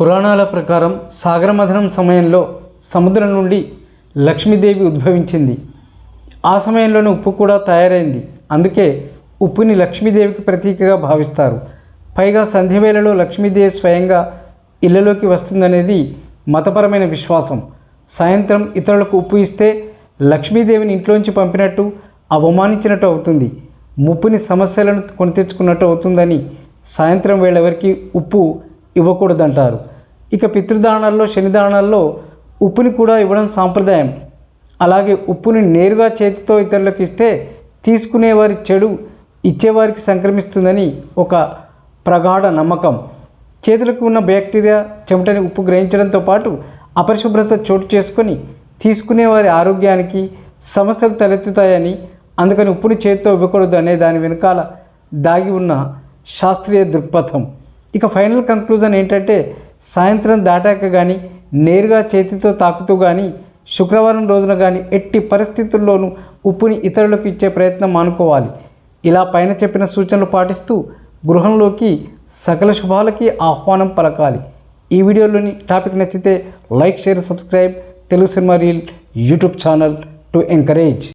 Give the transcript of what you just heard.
పురాణాల ప్రకారం సాగరమథనం సమయంలో సముద్రం నుండి లక్ష్మీదేవి ఉద్భవించింది. ఆ సమయంలోనే ఉప్పు కూడా తయారైంది. అందుకే ఉప్పుని లక్ష్మీదేవికి ప్రతీకగా భావిస్తారు. పైగా సంధ్యవేళలో లక్ష్మీదేవి స్వయంగా ఇళ్ళలోకి వస్తుందనేది మతపరమైన విశ్వాసం. సాయంత్రం ఇతరులకు ఉప్పు ఇస్తే లక్ష్మీదేవిని ఇంట్లోంచి పంపినట్టు అవమానించినట్టు అవుతుంది. ముప్పుని సమస్యలను కొని తెచ్చుకున్నట్టు అవుతుందని సాయంత్రం వేళ ఎవరికి ఉప్పు ఇవ్వకూడదంటారు. ఇక పితృదానాల్లో శనిదానాల్లో ఉప్పుని కూడా ఇవ్వడం సాంప్రదాయం. అలాగే ఉప్పుని నేరుగా చేతితో ఇతరులకు ఇస్తే తీసుకునేవారి చెడు ఇచ్చేవారికి సంక్రమిస్తుందని ఒక ప్రగాఢ నమ్మకం. చేతులకు ఉన్న బ్యాక్టీరియా చెమటని ఉప్పు గ్రహించడంతో పాటు అపరిశుభ్రత చోటు చేసుకొని తీసుకునేవారి ఆరోగ్యానికి సమస్యలు తలెత్తుతాయని అందుకని ఉప్పుని చేతితో ఇవ్వకూడదు అనే దాని వెనకాల దాగి ఉన్న శాస్త్రీయ దృక్పథం. ఇక ఫైనల్ కంక్లూజన్ ఏంటంటే సాయంత్రం దాటాక కానీ నేరుగా చేతితో తాకుతూ కానీ శుక్రవారం రోజున కానీ ఎట్టి పరిస్థితుల్లోనూ ఉప్పుని ఇతరులకు ఇచ్చే ప్రయత్నం మానుకోవాలి. ఇలా పైన చెప్పిన సూచనలు పాటిస్తూ గృహంలోకి సకల శుభాలకి ఆహ్వానం పలకాలి. ఈ వీడియోలోని టాపిక్ నచ్చితే like share subscribe Telugu cinema reel YouTube channel to encourage.